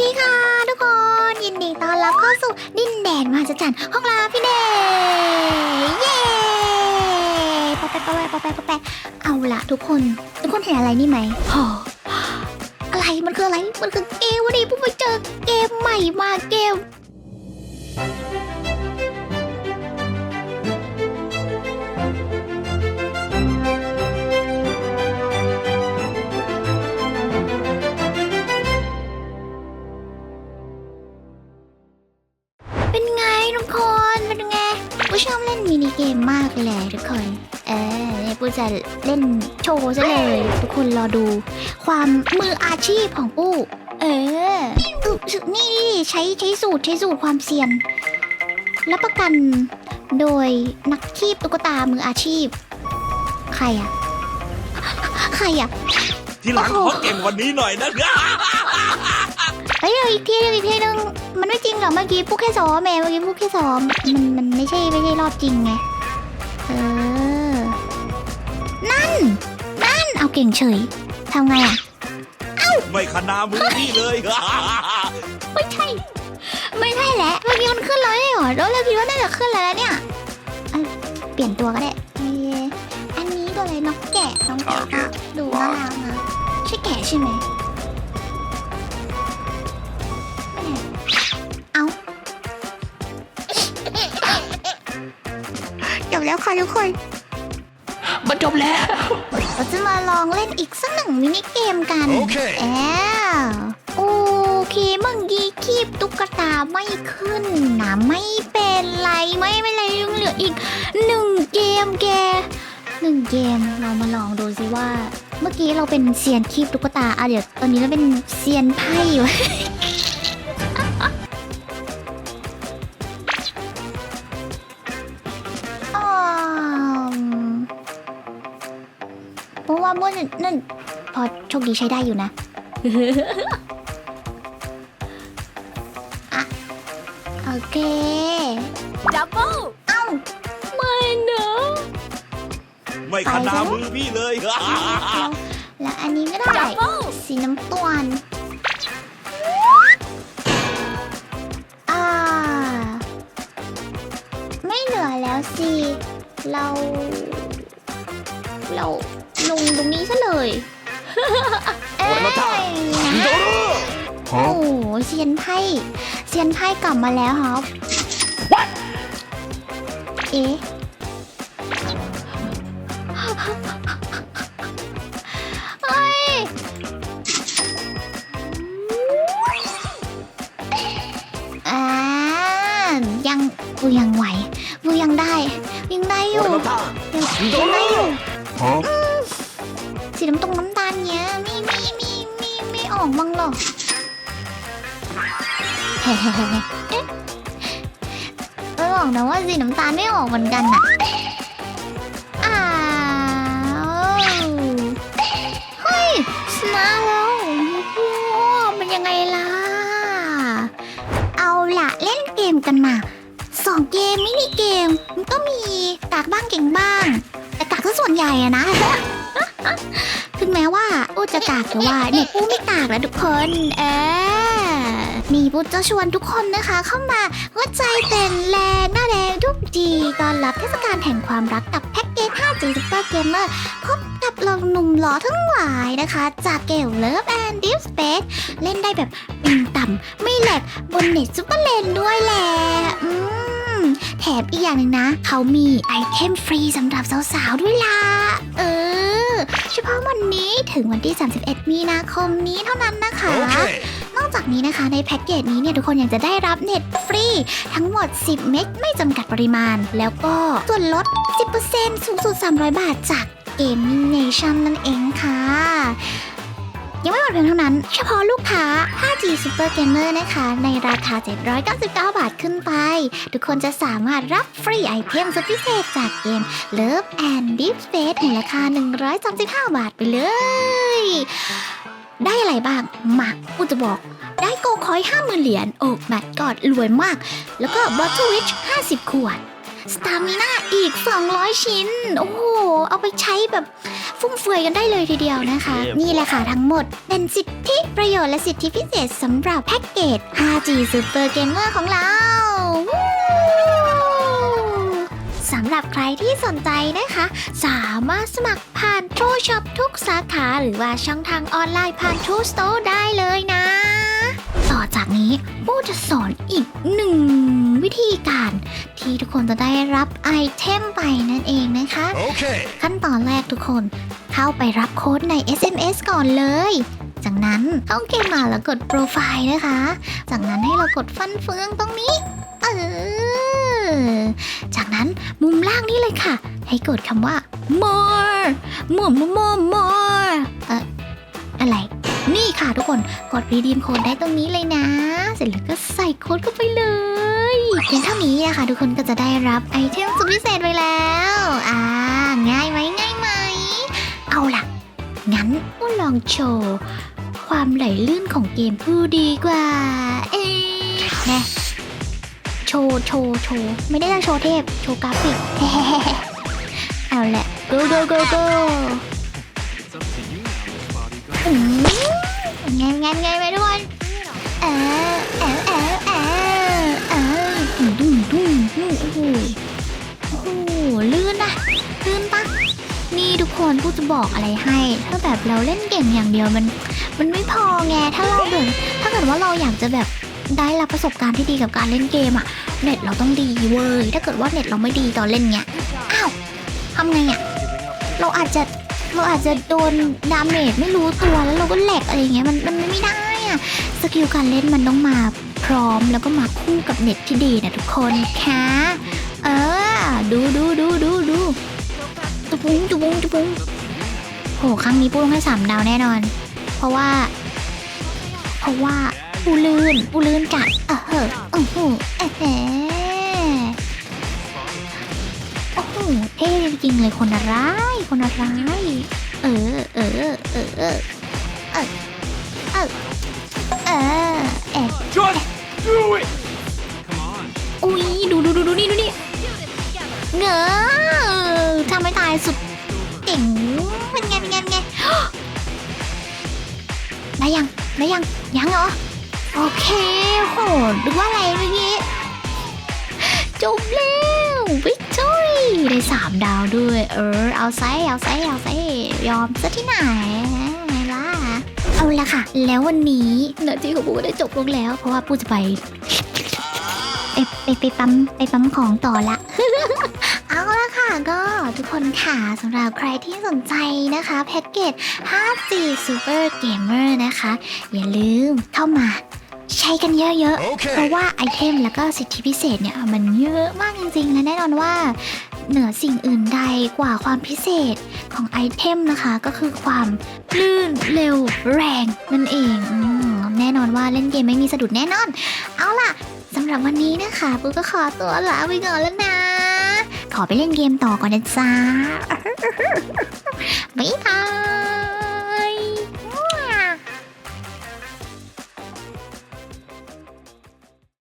ดีค่ะ ทุกคน ยินดีต้อนรับเข้าสู่ดินแดนมหัศจรรย์ห้องลาพี่เดย์เย้ปอแปะปอแปะปอแปะปอแปะเอาละทุกคน ทุกคนเห็นอะไรนี่ไหมหออะไรมันคืออะไร มันคือเกมวันนี้พวกไปเจอเกมใหม่มาเก เป็นไงทุกคนเป็นไงปูชอบเล่นมินิเกมมากเลยแหละทุกคน เออเนี่ยปูจะเล่นโชว์ซะเลย ทุกคนรอดู ความมืออาชีพของปูเอออึสึนี่นี่ใช้ใช้สูตรใช้สูตรความเซียนรับประกันโดยนักคีบตุ๊กตามืออาชีพ ใครอะใครอะทีหลังโอ้ขโหอเก่งวันนี้หน่อยนะ เฮ้ยเอาอีกทีหนึงอีกทีหนึงมันไม่จริงหรอกเมื่อกี้พูดแค่ซ้อมแม่เมื่อกี้พูดแค่ซ้อมมันมันไม่ใช่ไม่ใช่รอบจริงไงเออนั่น นั่นเอาเก่งเฉยทำไงอะไม่ขนามือพี่เลย ไม่ใช่ ไม่ใช่แหละเมื่อกี้มันขึ้นแล้วไม่เหรอแล้วเราคิดว่าน่าจะขึ้นแล้วเนี่ยอะเปลี่ยนตัวก็ได้เอ่ออันนี้ตัวอะไรน้องแกะน้องแกะก็ดูน่ารักนะใช่แกะใช่ไหมไม่ แล้วค่ะทุกคนมันจบแล้ว เราจะมาลองเล่นอีกสักหนึ่งมินิเกมกันโอเค แอบโอเคเมื่อกี้คีบตุ๊กตาไม่ขึ้นนะไม่เป็นไรไม่เป็นไรยังเหลืออีกหนึ่งเกมแกหนึ่งเกมเรามาลองดูสิว่า เมื่อกี้เราเป็นเซียนคีบตุ๊กตาอะเดี๋ยวตอนนี้เราเป็นเซียนไพ่อยู่ เพราะว่าเมื่อนั่นพอโชคดีใช้ได้อยู่นะอะโอเค ดับเบิลเอ้าไม่นะไม่ขนามือพี่เลยแล้วอันนี้ก็ได้ดับเบิลสีน้ำตาลอ่า ไม่เหลือแล้วสิ เรา เรา ลงตรงนี้ซะเลยเอ้ยนะโอ้โหเซียนไพ่เซียนไพ่กลับมาแล้วครับเอ๊ะเฮ้ยอ่ายังกูยังไหวกูยังได้ ยังได้อยู่ยังยังได้อยู่อืมสี น้ำตรงน้ำตาลเนี้ยมีมีมีมีไม่ออกบ้างหรอกเฮ้เอ๊ะไม่บอกนะว่าสีน้ำตาลไม่ออกเหมือนกันอะอ้าวเฮ้ยชนะแล้วโอ้มันยังไงล่ะ เอาล่ะเล่นเกมกันมาสองเกมมินิเกมมันก็มีกากบ้างเก่งบ้าง แต่กากก็ส่วนใหญ่อะนะ ถึงแม้ว่าปูจะกากแต่ว่าเนี่ยปูไม่กากแล้วทุกคน เออนี่ปูจะชวนทุกคนนะคะ เข้ามาหัวใจเต้นแรงหน้าแดงทุกทีตอนรับเทศกาลแห่งความรักกับแพ็กเกจ 5G Super Gamer พบกับเราหนุ่มหล่อทั้งหลายนะคะ จากเกล Love and Deep Space เล่นได้แบบปิงต่ำไม่แหลกบนเน็ตซุปเปอร์เลนด้วยแหละอืมแถมอีกอย่างหนึ่งนะ เขามีไอเทมฟรีสำหรับสาวๆด้วยล่ะเออ เฉพาะวันนี้ถึงวันที่ 31 มีนาคมนี้เท่านั้นนะคะนอกจากนี้นะคะในแพ็กเกจนี้เนี่ยทุกคนยังจะได้รับเน็ตฟรี ทั้งหมด 10 เมกไม่จำกัดปริมาณ แล้วก็ส่วนลด 10%สูงสุด 300 บาทจาก Gaming Nation นั่นเองค่ะ ยังไม่หมดเพียงเท่านั้น เฉพาะลูกค้า 5G Super Gamer นะคะ ในราคา 799 บาทขึ้นไป ทุกคนจะสามารถรับฟรีไอเทมสุดพิเศษจากเกม Love and Deep Space ในราคา 135 บาทไปเลย ได้อะไรบ้างมากูจะบอกได้โกคอย50,000เหรียญโอ้แมทกอดรวยมาก แล้วก็ Bottle Witch 50 ขวดสตามิน่าอีก 200 ชิ้น โอ้โห เอาไปใช้แบบ ฟุ่มเฟือยกันได้เลยทีเดียวนะคะ นี่แหละค่ะทั้งหมด เป็นสิทธิประโยชน์และสิทธิพิเศษสำหรับแพ็กเกจ 5G Super Gamer ของเราวู้สำหรับใครที่สนใจนะคะ สามารถสมัครผ่าน True Shop ทุกสาขา หรือว่าช่องทางออนไลน์ผ่าน True Store ได้เลยนะต่อจาก นี้ปูจะสอนอีกหนึ่งวิธีการ ที่ทุกคนจะได้รับไอเทมไปนั่นเองนะคะ Okay. ขั้นตอนแรกทุกคนเข้าไปรับโค้ดใน SMS ก่อนเลย จากนั้นเข้าเกมมาแล้วกดโปรไฟล์นะคะ จากนั้นให้เรากดฟันเฟืองตรงนี้ เออ จากนั้นมุมล่างนี้เลยค่ะ ให้กดคำว่า more more more more more เอออะไรนี่ ค่ะทุกคนกดรีดีมโค้ดได้ตรงนี้เลยนะ เสร็จแล้วก็ใส่โค้ดเข้าไปเลยเพียงเท่านี้นะคะทุกคนก็จะได้รับไอเทมสุดพิเศษไปแล้วอ่าง่ายไหมง่ายไหมเอาล่ะ งั้นก็ลองโชว์ความไหลลื่นของเกมผู้ดีกว่า เอ๊ะแน่โชว์โชว์โชว์ไม่ได้จะโชว์เทพ โชว์กราฟิกเอาแหละ go go go go อืม งานงานงานไปทุกคนเออเออเออเออเออดุ้งดุ้งดุ้งโอ้โหโอ้โหลื่นนะลื่นปะนี่ทุกคนพูจะบอกอะไรให้ ถ้าแบบเราเล่นเก่งอย่างเดียวมัน มันไม่พอไงถ้าเราแบบถ้าเกิดว่าเราอยากจะแบบได้รับประสบการณ์ที่ดีกับการเล่นเกมอะเน็ตเราต้องดีเว้ยถ้าเกิดว่าเน็ตเราไม่ดีตอนเล่นเนี้ยอ้าวทำไงอะเราอาจจะ เราอาจจะโดนดาเมจไม่รู้ตัวแล้วเราก็แหลกอะไรอย่างเงี้ยมันมันไม่ได้อะสกิลการเล่นมันต้องมาพร้อมแล้วก็มาคู่กับเน็ตที่ดีนะทุกคนค่ะเออดูดูดูดูดูจุบุ้งจุบุ้งจุบุ้งโหครั้งนี้ปูต้องให้สามดาวแน่นอน เพราะว่า เพราะว่าปูลื่นปูลื่นจัดเออเหอะโอ้โหเออ เท่จริงเลยคนร้ายคนร้ายเออ เออ เออ เออ เออ เออเออแอบ Just do it อุ้ยดูดูดูดูนี่ดูนี่เงอทำให้ตายสุดเจ๋งเป็นไงเป็นไงเป็นไงได้ยังได้ยังยังเหรอโอเคโหดูว่าอะไรเมื่อกี้จบแล้ว ได้สามดาวด้วย เออ เอาไซเอาไซเอาไซยอมซะที่ไหนไงล่ะ เอาละค่ะ แล้ววันนี้เนื้อที่ของปูก็ได้จบลงแล้ว เพราะว่าปูจะไปไปไปไปปั๊มไปปั๊มของต่อละ เอาละค่ะก็ทุกคนค่ะสำหรับใครที่สนใจนะคะ แพ็กเกจ 5G Super Gamer นะคะ อย่าลืมเข้ามาใช้กันเยอะๆเพราะ Okay. ว่าไอเทมแล้วก็สิทธิพิเศษเนี่ย มันเยอะมากจริงๆ และแน่นอนว่า เหนือสิ่งอื่นใดกว่าความพิเศษของไอเทมนะคะก็คือความลื่นเร็วแรงนั่นเองอแน่นอนว่าเล่นเกมไม่มีสะดุดแน่นอน เอาล่ะสำหรับวันนี้นะคะปุ๊กก็ขอตัวลาไปก่อนแล้วนะ ขอไปเล่นเกมต่อก่อนนะจ๊ะบ๊ายบาย